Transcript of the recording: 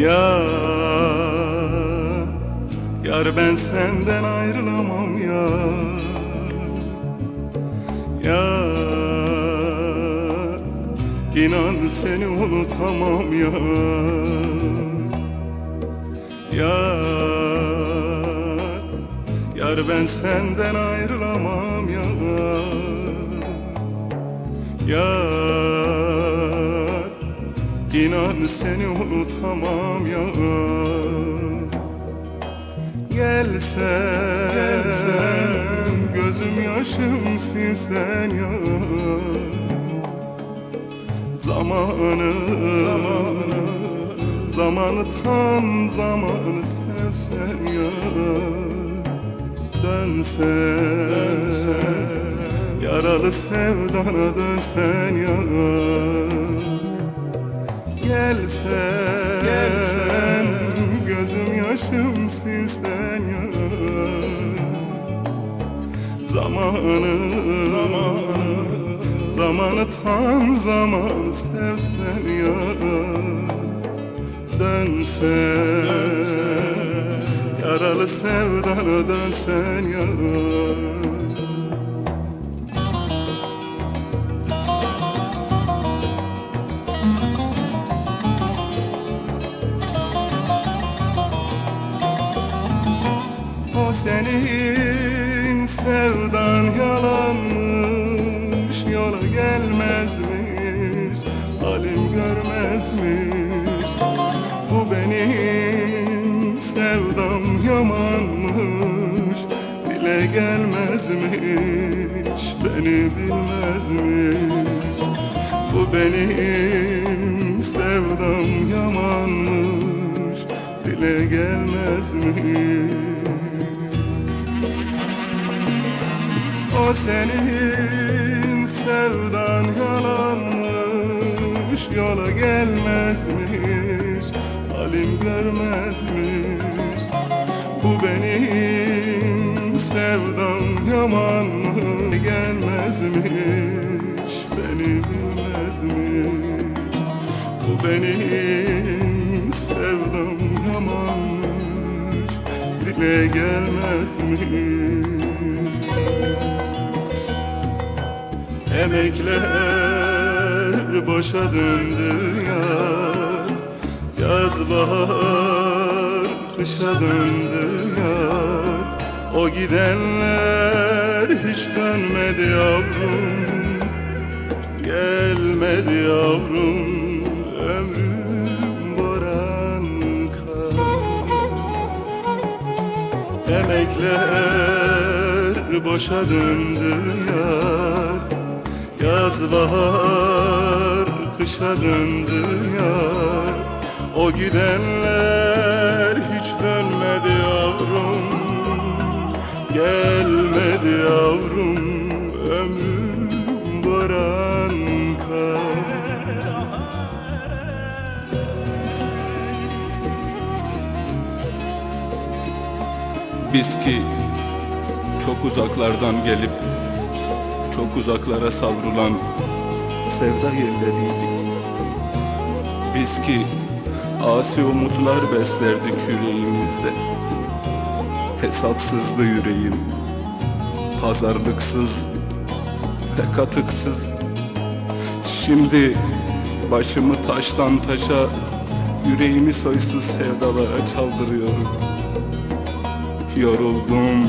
Ya Yar ben senden ayrılamam ya Ya İnan seni unutamam ya Ya Yar ben senden ayrılamam ya Ya İnan seni unutamam ya. Gelsen, Gelsen Gözüm yaşım silsen ya. Zamanı Zamanı. Zamanı tam zamanı sevsen ya. Dönsen, dönsen Yaralı sevdana dönsen ya Gelsen, gelsen Gözüm yaşım silsen ya. Zamanı, zamanı. Zamanı tam zamanı sevsen ya. Dönsen, dönsen Yaralı sevdana dönsen ya sevdan yalanmış Yola gelmezmiş Halim görmezmiş. Bu benim sevdam yamanmış Dile gelmezmiş Beni bilmezmiş. Bu benim sevdam yamanmış Dile gelmezmiş O senin sevdan yalanmış Yola gelmezmiş Halim görmezmiş. Bu benim sevdam yamanmış Gelmezmiş Beni bilmezmiş. Bu benim sevdam yamanmış Dile gelmezmiş Emekler boşa döndü ya. Yaz bahar kışa döndü ya. O gidenler hiç dönmedi yavrum. Gelmedi yavrum Ömrüm boran kar Emekler boşa döndü yar Yaz bahar kışa döndü yar. O gidenler hiç dönmedi yavrum. Gelmedi yavrum ömrüm boran kar. Biz ki çok uzaklardan gelip çok uzaklara savrulan sevda yerleriydik. Biz ki asi umutlar beslerdik yüreğimizde. Hesapsızdı yüreğim, pazarlıksız ve katıksız. Şimdi başımı taştan taşa, yüreğimi soysuz sevdalara çaldırıyorum. Yoruldum,